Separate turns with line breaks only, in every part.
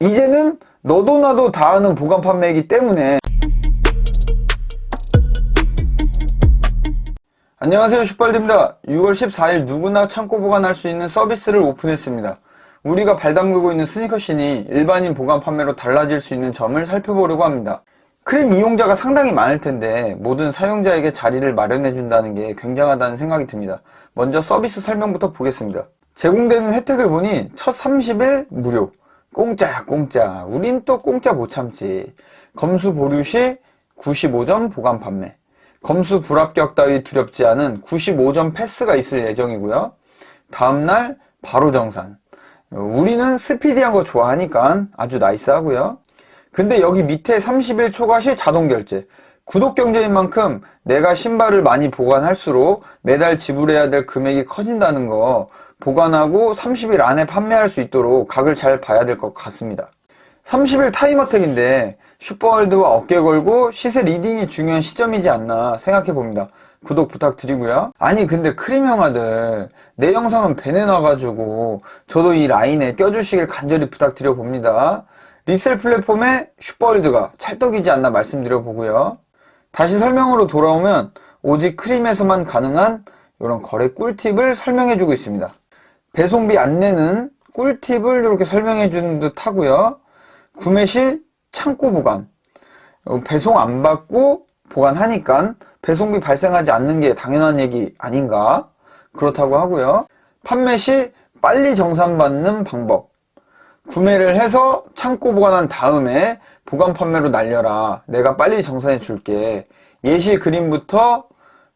이제는 너도 나도 다 아는 보관 판매이기 때문에. 안녕하세요 슈퍼월드입니다. 6월 14일 누구나 창고 보관할 수 있는 서비스를 오픈했습니다. 우리가 발담그고 있는 스니커신이 일반인 보관 판매로 달라질 수 있는 점을 살펴보려고 합니다. 크림 이용자가 상당히 많을 텐데 모든 사용자에게 자리를 마련해 준다는 게 굉장하다는 생각이 듭니다. 먼저 서비스 설명부터 보겠습니다. 제공되는 혜택을 보니 첫 30일 무료 공짜야 공짜. 우린 또 공짜 못 참지. 검수 보류 시 95점 보관 판매. 검수 불합격 따위 두렵지 않은 95점 패스가 있을 예정이고요. 다음날 바로 정산. 우리는 스피디한 거 좋아하니까 아주 나이스하고요. 근데 여기 밑에 30일 초과 시 자동 결제. 구독 경제인 만큼 내가 신발을 많이 보관할수록 매달 지불해야 될 금액이 커진다는 거 보관하고 30일 안에 판매할 수 있도록 각을 잘 봐야 될 것 같습니다. 30일 타임어택인데 슈퍼월드와 어깨 걸고 시세 리딩이 중요한 시점이지 않나 생각해 봅니다. 구독 부탁드리고요. 아니 근데 크림 형아들 내 영상은 배내놔가지고 저도 이 라인에 껴주시길 간절히 부탁드려 봅니다. 리셀 플랫폼에 슈퍼월드가 찰떡이지 않나 말씀드려 보고요. 다시 설명으로 돌아오면 오직 크림에서만 가능한 이런 거래 꿀팁을 설명해 주고 있습니다. 배송비 안내는 꿀팁을 이렇게 설명해 주는 듯 하고요. 구매 시 창고 보관. 어, 배송 안 받고 보관하니까 배송비 발생하지 않는 게 당연한 얘기 아닌가? 그렇다고 하고요. 판매 시 빨리 정산받는 방법. 구매를 해서 창고 보관한 다음에 보관 판매로 날려라. 내가 빨리 정산해 줄게. 예시 그림부터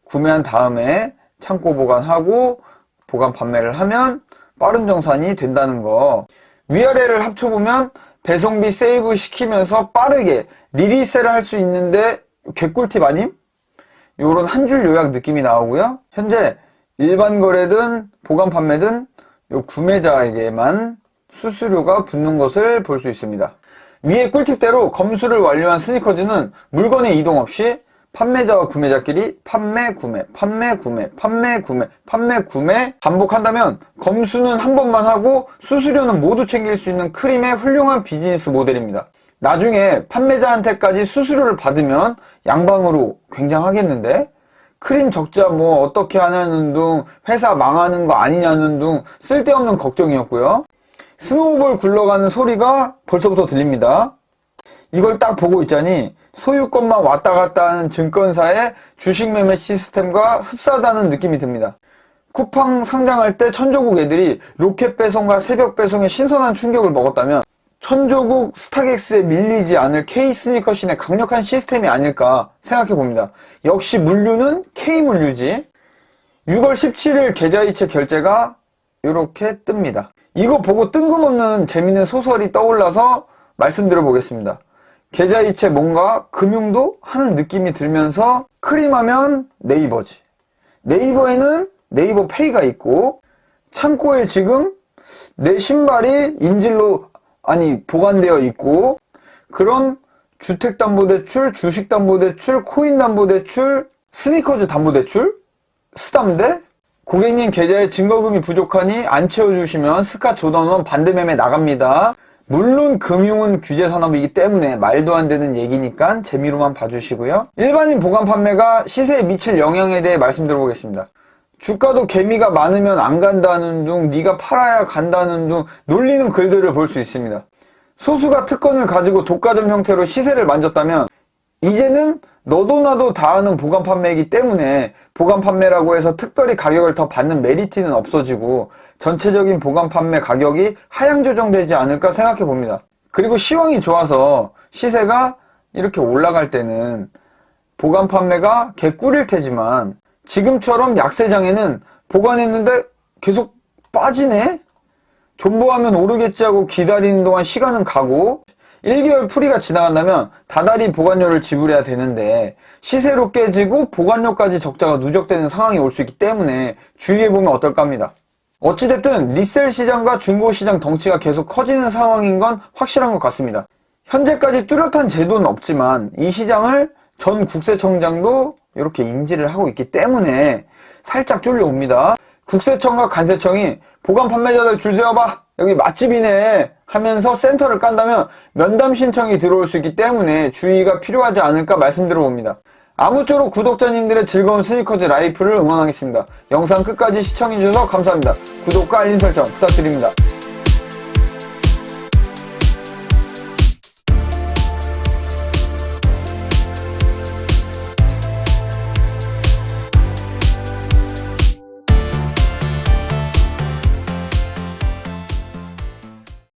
구매한 다음에 창고 보관하고 보관 판매를 하면 빠른 정산이 된다는 거. 위아래를 합쳐보면 배송비 세이브 시키면서 빠르게 리리셀을 할수 있는데 개꿀팁 아님? 요런 한 줄 요약 느낌이 나오고요. 현재 일반 거래든 보관 판매든 요 구매자에게만 수수료가 붙는 것을 볼 수 있습니다. 위의 꿀팁대로 검수를 완료한 스니커즈는 물건의 이동 없이 판매자와 구매자끼리 판매, 구매, 판매, 구매, 판매, 구매, 판매, 구매 반복한다면 검수는 한 번만 하고 수수료는 모두 챙길 수 있는 크림의 훌륭한 비즈니스 모델입니다. 나중에 판매자한테까지 수수료를 받으면 양방으로 굉장하겠는데? 크림 적자 뭐 어떻게 하냐는 둥 회사 망하는 거 아니냐는 둥 쓸데없는 걱정이었고요. 스노우볼 굴러가는 소리가 벌써부터 들립니다. 이걸 딱 보고 있자니 소유권만 왔다 갔다 하는 증권사의 주식 매매 시스템과 흡사하다는 느낌이 듭니다. 쿠팡 상장할 때 천조국 애들이 로켓 배송과 새벽 배송에 신선한 충격을 먹었다면 천조국 스타렉스에 밀리지 않을 K 스니커신의 강력한 시스템이 아닐까 생각해 봅니다. 역시 물류는 K 물류지. 6월 17일 계좌이체 결제가 이렇게 뜹니다. 이거 보고 뜬금없는 재밌는 소설이 떠올라서 말씀드려 보겠습니다. 계좌이체 뭔가 금융도 하는 느낌이 들면서 크림하면 네이버지. 네이버에는 네이버 페이가 있고 창고에 지금 내 신발이 인질로 아니 보관되어 있고 그런 주택담보대출, 주식담보대출, 코인담보대출, 스니커즈 담보대출, 스담대 고객님 계좌에 증거금이 부족하니 안 채워주시면 스카 조던원 반대매매 나갑니다. 물론 금융은 규제 산업이기 때문에 말도 안 되는 얘기니까 재미로만 봐주시고요. 일반인 보관 판매가 시세에 미칠 영향에 대해 말씀드려보겠습니다. 주가도 개미가 많으면 안 간다는 둥, 네가 팔아야 간다는 둥 놀리는 글들을 볼 수 있습니다. 소수가 특권을 가지고 독과점 형태로 시세를 만졌다면 이제는 너도 나도 다 아는 보관 판매이기 때문에 보관 판매라고 해서 특별히 가격을 더 받는 메리트는 없어지고 전체적인 보관 판매 가격이 하향 조정되지 않을까 생각해 봅니다. 그리고 시황이 좋아서 시세가 이렇게 올라갈 때는 보관 판매가 개꿀일 테지만 지금처럼 약세장에는 보관했는데 계속 빠지네? 존버하면 오르겠지 하고 기다리는 동안 시간은 가고 1개월 풀이가 지나간다면 다달이 보관료를 지불해야 되는데 시세로 깨지고 보관료까지 적자가 누적되는 상황이 올 수 있기 때문에 주의해보면 어떨까 합니다. 어찌됐든 리셀 시장과 중고 시장 덩치가 계속 커지는 상황인 건 확실한 것 같습니다. 현재까지 뚜렷한 제도는 없지만 이 시장을 전 국세청장도 이렇게 인지를 하고 있기 때문에 살짝 쫄려옵니다. 국세청과 관세청이 보관 판매자들 줄 세워봐. 여기 맛집이네. 하면서 센터를 깐다면 면담 신청이 들어올 수 있기 때문에 주의가 필요하지 않을까 말씀드려 봅니다. 아무쪼록 구독자님들의 즐거운 스니커즈 라이프를 응원하겠습니다. 영상 끝까지 시청해주셔서 감사합니다. 구독과 알림 설정 부탁드립니다.